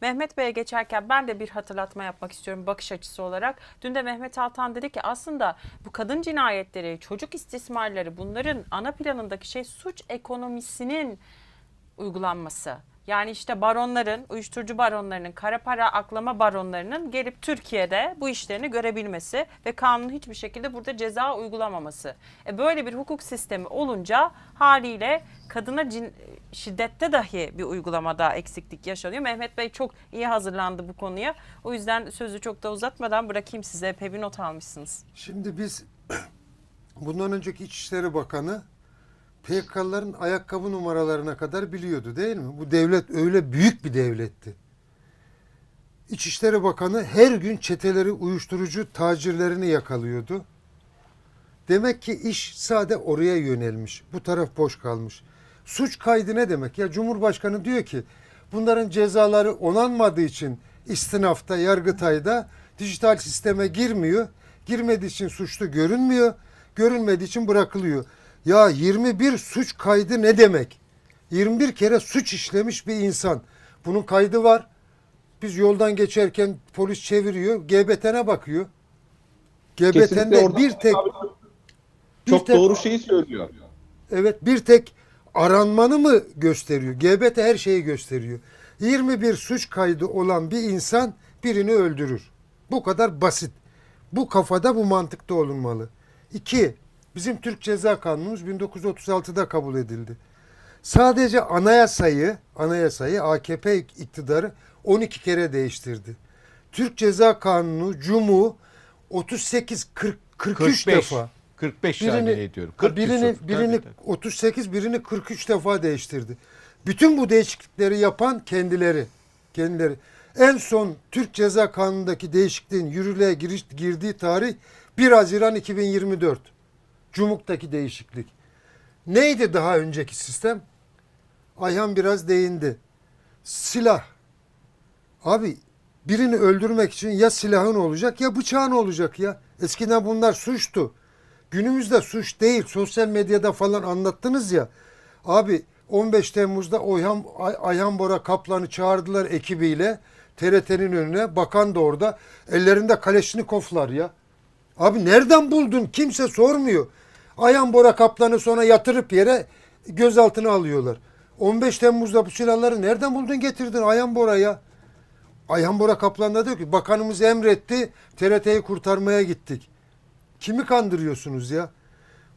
Mehmet Bey'e geçerken ben de bir hatırlatma yapmak istiyorum bakış açısı olarak. Dün de Mehmet Altan dedi ki aslında bu kadın cinayetleri, çocuk istismarları bunların ana planındaki şey suç ekonomisinin uygulanması. Yani işte baronların, uyuşturucu baronlarının, kara para aklama baronlarının gelip Türkiye'de bu işlerini görebilmesi ve kanunun hiçbir şekilde burada ceza uygulamaması. E böyle bir hukuk sistemi olunca haliyle kadına cin, şiddette dahi bir uygulamada eksiklik yaşanıyor. Mehmet Bey çok iyi hazırlandı bu konuya. O yüzden sözü çok da uzatmadan bırakayım size. Epey bir not almışsınız. Şimdi biz bundan önceki İçişleri Bakanı PKK'ların ayakkabı numaralarına kadar biliyordu değil mi? Bu devlet öyle büyük bir devletti. İçişleri Bakanı her gün çeteleri uyuşturucu tacirlerini yakalıyordu. Demek ki iş sade oraya yönelmiş. Bu taraf boş kalmış. Suç kaydı ne demek? Ya Cumhurbaşkanı diyor ki bunların cezaları onanmadığı için istinafta, yargıtayda dijital sisteme girmiyor. Girmediği için suçlu görünmüyor. Görünmediği için bırakılıyor. Ya 21 suç kaydı ne demek? 21 kere suç işlemiş bir insan. Bunun kaydı var. Biz yoldan geçerken polis çeviriyor. GBT'ne bakıyor. GBT'nde bir tek abi bir çok tek- doğru şeyi söylüyor. Evet bir tek aranmanı mı gösteriyor? GBT her şeyi gösteriyor. 21 suç kaydı olan bir insan birini öldürür. Bu kadar basit. Bu kafada bu mantıkta olunmalı. İki, bizim Türk Ceza Kanunumuz 1936'da kabul edildi. Sadece anayasayı, anayasayı AKP iktidarı 12 kere değiştirdi. Türk Ceza Kanunu, Cumu 38 40 43 45. defa 45 birini, saniye ediyorum. Ha, 40 birini, Yusuf. birini tabii. 38, birini 43 defa değiştirdi. Bütün bu değişiklikleri yapan kendileri. Kendileri. En son Türk Ceza Kanunu'ndaki değişikliğin yürürlüğe giriş, girdiği tarih 1 Haziran 2024. Cumhur'daki değişiklik. Neydi daha önceki sistem? Ayhan biraz değindi. Silah. Abi birini öldürmek için ya silahın olacak ya bıçağın olacak ya. Eskiden bunlar suçtu. Günümüzde suç değil. Sosyal medyada falan anlattınız ya. Abi 15 Temmuz'da Oyhan, Ay- Ayhan Bora Kaplan'ı çağırdılar ekibiyle TRT'nin önüne. Bakan da orada. Ellerinde Kaleşnikovlar ya. Abi nereden buldun? Kimse sormuyor. Ayhan Bora Kaplan'ı sonra yatırıp yere gözaltına alıyorlar. 15 Temmuz'da bu silahları nereden buldun getirdin Ayhan Bora ya? Ayhan Bora Kaplan da diyor ki bakanımız emretti TRT'yi kurtarmaya gittik. Kimi kandırıyorsunuz ya?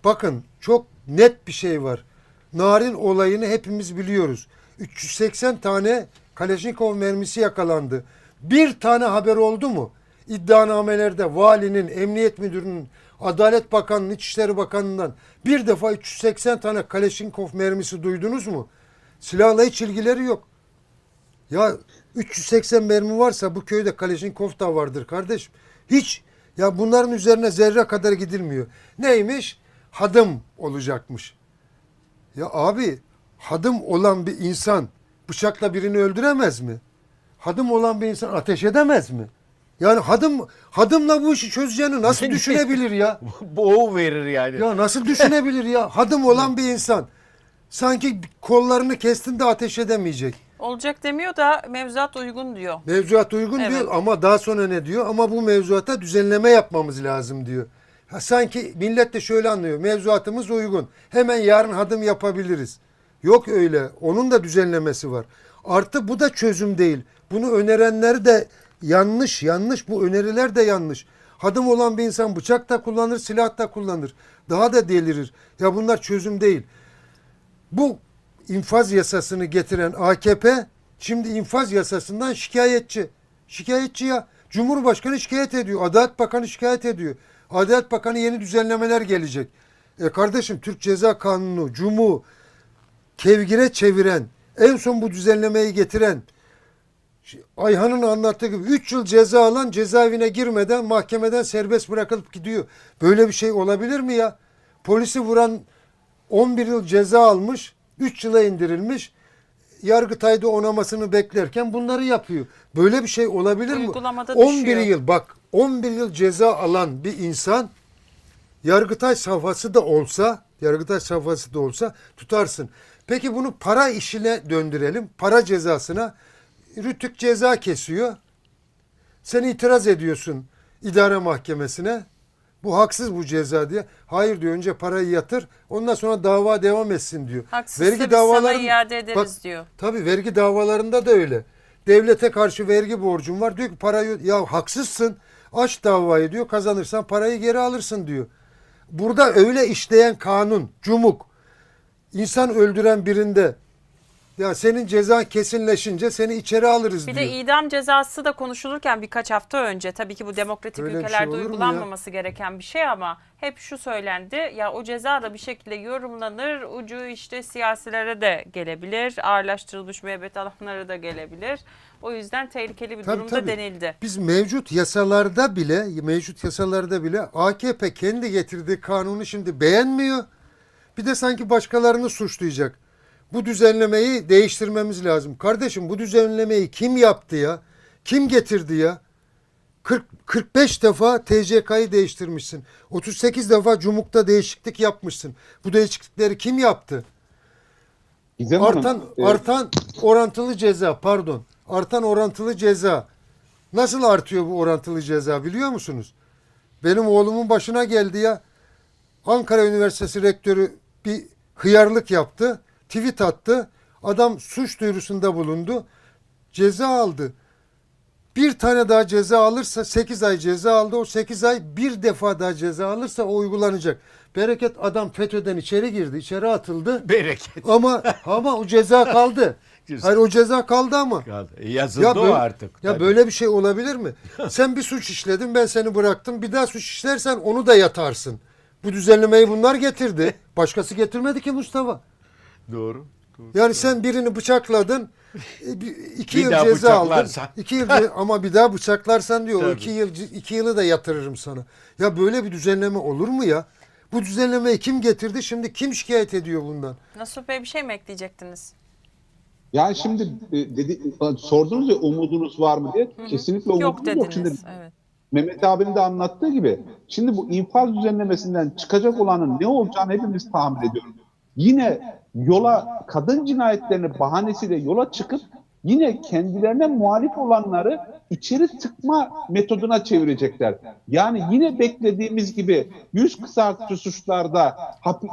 Bakın çok net bir şey var. Narin olayını hepimiz biliyoruz. 380 tane Kaleşnikov mermisi yakalandı. Bir tane haber oldu mu? İddianamelerde valinin, emniyet müdürünün, Adalet Bakanı'nın, İçişleri Bakanı'ndan bir defa 380 tane Kaleşnikov mermisi duydunuz mu? Silahla hiç ilgileri yok. Ya 380 mermi varsa bu köyde Kaleşnikov da vardır kardeşim. Hiç ya bunların üzerine zerre kadar gidilmiyor. Neymiş? Hadım olacakmış. Ya abi hadım olan bir insan bıçakla birini öldüremez mi? Hadım olan bir insan ateş edemez mi? Yani hadım hadımla bu işi çözeceğini nasıl düşünebilir ya? Boğu verir yani. Ya nasıl düşünebilir ya? Hadım olan bir insan. Sanki kollarını kestin de ateş edemeyecek. Olacak demiyor da mevzuat uygun diyor. Mevzuat uygun Evet. diyor ama daha sonra ne diyor? Ama bu mevzuata düzenleme yapmamız lazım diyor. Ha, sanki millet de şöyle anlıyor. Mevzuatımız uygun. Hemen yarın hadım yapabiliriz. Yok öyle. Onun da düzenlemesi var. Artı bu da çözüm değil. Bunu önerenler de yanlış. Yanlış. Bu öneriler de yanlış. Hadım olan bir insan bıçak da kullanır, silah da kullanır. Daha da delirir. Ya bunlar çözüm değil. Bu infaz yasasını getiren AKP şimdi infaz yasasından şikayetçi. Şikayetçi ya. Cumhurbaşkanı şikayet ediyor. Adalet Bakanı şikayet ediyor. Adalet Bakanı yeni düzenlemeler gelecek. E kardeşim Türk Ceza Kanunu, Cumu kevgire çeviren, en son bu düzenlemeyi getiren Ayhan'ın anlattığı gibi 3 yıl ceza alan cezaevine girmeden mahkemeden serbest bırakılıp gidiyor. Böyle bir şey olabilir mi ya? Polisi vuran 11 yıl ceza almış, 3 yıla indirilmiş. Yargıtay'da onamasını beklerken bunları yapıyor. Böyle bir şey olabilir mi? Uygulamada 11 düşüyor. yıl bak 11 yıl ceza alan bir insan Yargıtay safhası da olsa, Yargıtay safhası da olsa tutarsın. Peki bunu para işine döndürelim. Para cezasına Rütük ceza kesiyor. Sen itiraz ediyorsun idare mahkemesine. Bu haksız bu ceza diye. Hayır diyor önce parayı yatır ondan sonra dava devam etsin diyor. Haksızsa biz sana iade ederiz diyor. Tabii vergi davalarında da öyle. Devlete karşı vergi borcun var. Diyor ki parayı ya haksızsın. Aç davayı diyor. Kazanırsan parayı geri alırsın diyor. Burada öyle işleyen kanun, cumuk. insan öldüren birinde ya senin cezan kesinleşince seni içeri alırız Bir diyor. de idam cezası da konuşulurken birkaç hafta önce tabii ki bu demokratik Öyle bir ülkelerde şey olur mu ya? uygulanmaması gereken bir şey ama hep şu söylendi ya o ceza da bir şekilde yorumlanır ucu işte siyasilere de gelebilir ağırlaştırılmış müebbet alanlara da gelebilir o yüzden tehlikeli bir Tabii, durumda tabii. denildi. Biz mevcut yasalarda bile, mevcut yasalarda bile AKP kendi getirdiği kanunu şimdi beğenmiyor. Bir de sanki başkalarını suçlayacak. Bu düzenlemeyi değiştirmemiz lazım. Kardeşim bu düzenlemeyi kim yaptı ya? Kim getirdi ya? 40 45 defa TCK'yı değiştirmişsin. 38 defa Cumhur'da değişiklik yapmışsın. Bu değişiklikleri kim yaptı? Gizem Hanım, Artan e, artan orantılı ceza pardon. Artan orantılı ceza. Nasıl artıyor bu orantılı ceza biliyor musunuz? Benim oğlumun başına geldi ya. Ankara Üniversitesi rektörü bir hıyarlık yaptı. Tweet attı. Adam suç duyurusunda bulundu. Ceza aldı. Bir tane daha ceza alırsa 8 ay ceza aldı. O 8 ay bir defa daha ceza alırsa o uygulanacak. Bereket adam FETÖ'den içeri girdi. içeri atıldı. Bereket Ama ama o ceza kaldı. Hayır o ceza kaldı ama. kaldı. E, Yazıldı Ya o böyle, artık. ya tabii. böyle bir şey olabilir mi? Sen bir suç işledin ben seni bıraktım. Bir daha suç işlersen onu da yatarsın. Bu düzenlemeyi bunlar getirdi. Başkası getirmedi ki Mustafa. Doğru. doğru. Yani sen birini bıçakladın. e, iki Bir yıl daha ceza aldın. İki yıl ama bir daha bıçaklarsan diyor. O Tabii. iki yıl iki yılı da yatırırım sana. Ya böyle bir düzenleme olur mu ya? Bu düzenlemeyi kim getirdi? Şimdi kim şikayet ediyor bundan? Nasuh Bey bir şey mi ekleyecektiniz? Yani şimdi e, dedi, sordunuz ya umudunuz var mı diye. Kesinlikle umudumuz Yok yok. Şimdi dediniz. Evet. Mehmet abinin de anlattığı gibi şimdi bu infaz düzenlemesinden çıkacak olanın ne olacağını hepimiz tahmin ediyoruz. Yine yola kadın cinayetlerini bahanesiyle yola çıkıp yine kendilerine muhalif olanları içeri tıkma metoduna çevirecekler. Yani yine beklediğimiz gibi yüz kısaltıcı suçlarda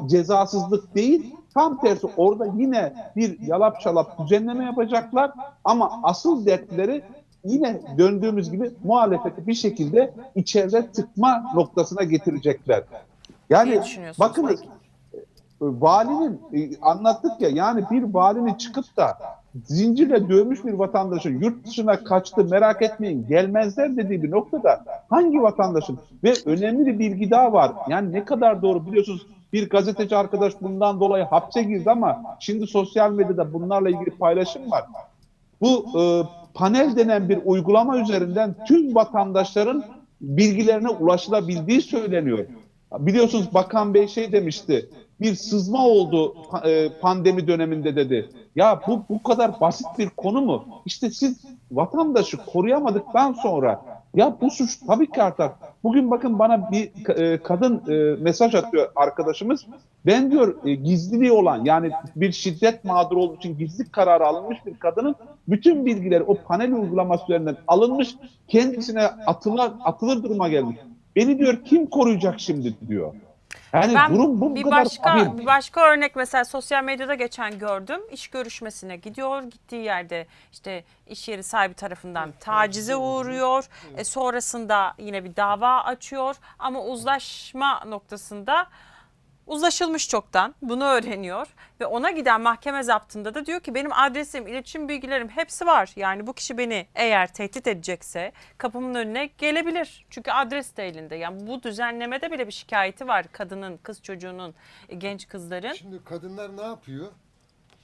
cezasızlık değil tam tersi orada yine bir yalap şalap düzenleme yapacaklar ama asıl dertleri yine döndüğümüz gibi muhalefeti bir şekilde içeride tıkma noktasına getirecekler. Yani peki? Valinin e, anlattık ya yani bir valinin çıkıp da zincirle dövmüş bir vatandaşın yurt dışına kaçtı merak etmeyin gelmezler dediği bir noktada hangi vatandaşın ve önemli bir bilgi daha var. Yani ne kadar doğru biliyorsunuz bir gazeteci arkadaş bundan dolayı hapse girdi ama şimdi sosyal medyada bunlarla ilgili paylaşım var. Bu e, panel denen bir uygulama üzerinden tüm vatandaşların bilgilerine ulaşılabildiği söyleniyor. Biliyorsunuz Bakan Bey şey demişti. Bir sızma oldu e, pandemi döneminde dedi. Ya bu bu kadar basit bir konu mu? İşte siz vatandaşı koruyamadıktan sonra ya bu suç tabii ki artar. Bugün bakın bana bir e, kadın e, mesaj atıyor arkadaşımız. Ben diyor e, gizliliği olan yani bir şiddet mağduru olduğu için gizlilik kararı alınmış bir kadının bütün bilgileri o panel uygulaması üzerinden alınmış kendisine atılır, atılır duruma gelmiş. Beni diyor kim koruyacak şimdi diyor. Yani Ben durum bu, bu bir kadar başka vahim. bir başka örnek mesela sosyal medyada geçen gördüm. İş görüşmesine gidiyor. Gittiği yerde işte iş yeri sahibi tarafından tacize uğruyor. E, sonrasında yine bir dava açıyor ama uzlaşma noktasında uzlaşılmış çoktan. Bunu öğreniyor ve ona giden mahkeme zaptında da diyor ki benim adresim, iletişim bilgilerim hepsi var. Yani bu kişi beni eğer tehdit edecekse kapımın önüne gelebilir. Çünkü adres de elinde. Yani bu düzenlemede bile bir şikayeti var kadının, kız çocuğunun, e, genç kızların. Şimdi kadınlar ne yapıyor?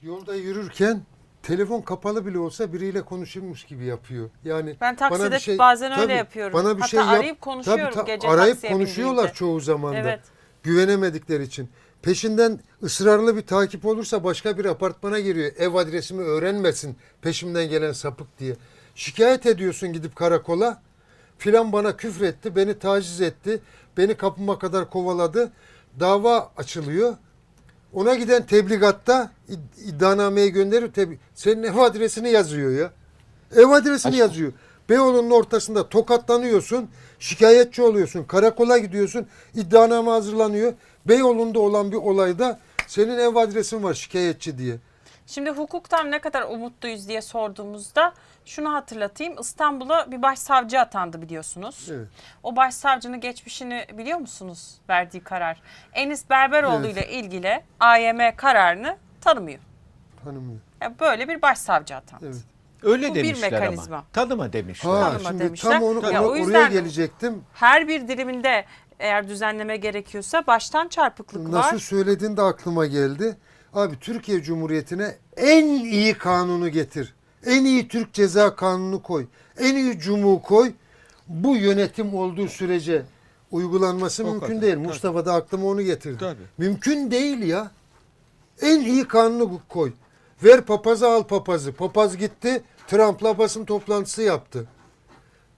Yolda yürürken telefon kapalı bile olsa biriyle konuşurmuş gibi yapıyor. Yani Ben bana takside bir şey- bazen öyle Tabii, yapıyorum. Bana bir Hatta şey yap- arayıp konuşuyorum Tabii, ta- gece Arayıp konuşuyorlar bindiğimde. çoğu zaman da. Evet. Güvenemedikleri için. Peşinden ısrarlı bir takip olursa başka bir apartmana giriyor. Ev adresimi öğrenmesin peşimden gelen sapık diye. Şikayet ediyorsun gidip karakola. Filan bana küfretti, beni taciz etti, beni kapıma kadar kovaladı. Dava açılıyor. Ona giden tebligatta id- iddianameyi gönderiyor. Tebli- Senin ev adresini yazıyor ya. Ev adresini Aşk- yazıyor. Beyoğlu'nun ortasında tokatlanıyorsun, şikayetçi oluyorsun, karakola gidiyorsun, iddianame hazırlanıyor. Beyoğlu'nda olan bir olayda senin ev adresin var şikayetçi diye. Şimdi hukuktan ne kadar umutluyuz diye sorduğumuzda şunu hatırlatayım. İstanbul'a bir başsavcı atandı biliyorsunuz. Evet. O başsavcının geçmişini biliyor musunuz verdiği karar? Enis Berberoğlu Evet. ile ilgili AYM kararını tanımıyor. Tanımıyor. Yani böyle bir başsavcı atandı. Evet. Öyle Bu bir demişler mekanizma. ama. Tanıma demişler. Ha, Tanıma şimdi demişler. tam onu, Ya onu- o oraya yüzden- gelecektim. Her bir diliminde eğer düzenleme gerekiyorsa baştan çarpıklık Nasıl var. söylediğin de aklıma geldi. Abi Türkiye Cumhuriyeti'ne en iyi kanunu getir. En iyi Türk Ceza Kanunu koy. En iyi cumu koy. Bu yönetim olduğu sürece uygulanması O mümkün kadar, değil. tabii. Mustafa da aklıma onu getirdi. Tabii. Mümkün değil ya. En iyi kanunu koy. Ver papazı al papazı. Papaz gitti Trump'la basın toplantısı yaptı.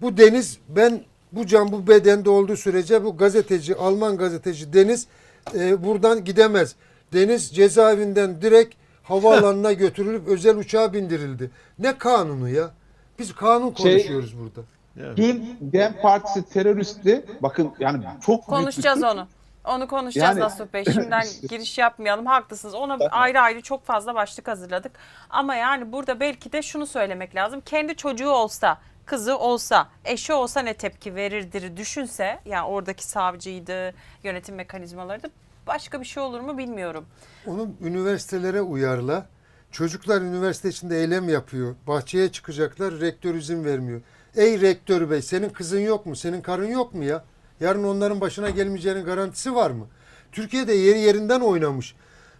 Bu Deniz ben bu can bu bedende olduğu sürece bu gazeteci Alman gazeteci Deniz e, buradan gidemez. Deniz cezaevinden direkt havaalanına götürülüp özel uçağa bindirildi. Ne kanunu ya? Biz kanun Şey- konuşuyoruz burada. Evet. Dün Dem Partisi teröristi. Bakın yani çok büyük bir Konuşacağız suç. onu. Onu konuşacağız Yani- Nasuh Bey. Şimdiden giriş yapmayalım. Haklısınız. Ona ayrı ayrı çok fazla başlık hazırladık. Ama yani burada belki de şunu söylemek lazım. Kendi çocuğu olsa, kızı olsa, eşi olsa ne tepki verirdir düşünse, yani oradaki savcıydı, yönetim mekanizmalarıydı. Başka bir şey olur mu bilmiyorum. Onu üniversitelere uyarla. Çocuklar üniversite içinde eylem yapıyor. Bahçeye çıkacaklar. Rektör izin vermiyor. Ey rektör bey senin kızın yok mu? Senin karın yok mu ya? Yarın onların başına gelmeyeceğinin garantisi var mı? Türkiye'de yeri yerinden oynamış.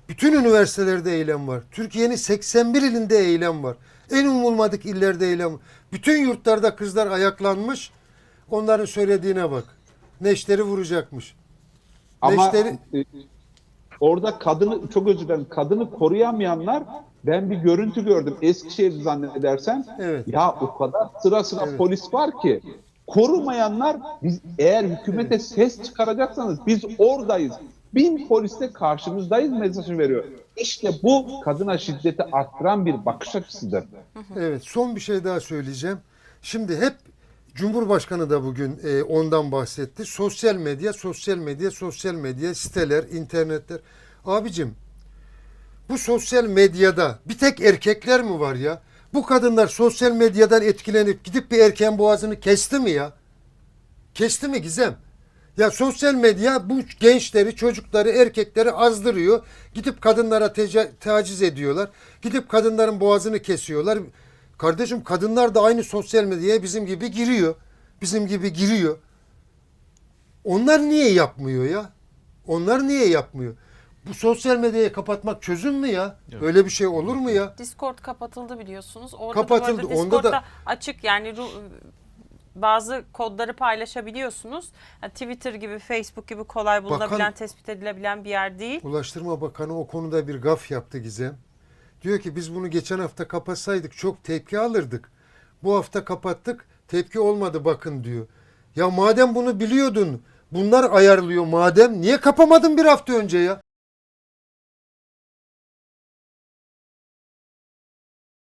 Bütün üniversitelerde eylem var. Türkiye'nin 81 ilinde eylem var. En umulmadık illerde eylem var. Bütün yurtlarda kızlar ayaklanmış. Onların söylediğine bak. Neşteri vuracakmış. Ama Neşteri- e, orada kadını çok özür dilerim kadını koruyamayanlar ben bir görüntü gördüm Eskişehir zannedersen. Evet. Ya o kadar sıra sıra Evet. polis var ki korumayanlar biz eğer hükümete ses çıkaracaksanız biz oradayız. Bin polisle karşımızdayız mesajı veriyor. İşte bu kadına şiddeti arttıran bir bakış açısıdır. Evet son bir şey daha söyleyeceğim. Şimdi hep Cumhurbaşkanı da bugün e, ondan bahsetti. Sosyal medya, sosyal medya, sosyal medya, siteler, internetler. Abicim bu sosyal medyada bir tek erkekler mi var ya? Bu kadınlar sosyal medyadan etkilenip gidip bir erkeğin boğazını kesti mi ya? Kesti mi Gizem? Ya sosyal medya bu gençleri, çocukları, erkekleri azdırıyor. Gidip kadınlara taciz ediyorlar. Gidip kadınların boğazını kesiyorlar. Kardeşim kadınlar da aynı sosyal medyaya bizim gibi giriyor. Bizim gibi giriyor. Onlar niye yapmıyor ya? Onlar niye yapmıyor? Bu sosyal medyayı kapatmak çözüm mü ya? Böyle bir şey olur mu ya? Discord kapatıldı biliyorsunuz. Orada Kapatıldı, Da onda da- Discord'da açık yani ru- bazı kodları paylaşabiliyorsunuz. Yani Twitter gibi, Facebook gibi kolay bulunabilen, Bakan- tespit edilebilen bir yer değil. Ulaştırma Bakanı o konuda bir gaf yaptı Gizem. Diyor ki biz bunu geçen hafta kapatsaydık çok tepki alırdık. Bu hafta kapattık tepki olmadı bakın diyor. Ya madem bunu biliyordun bunlar ayarlıyor madem niye kapamadın bir hafta önce ya?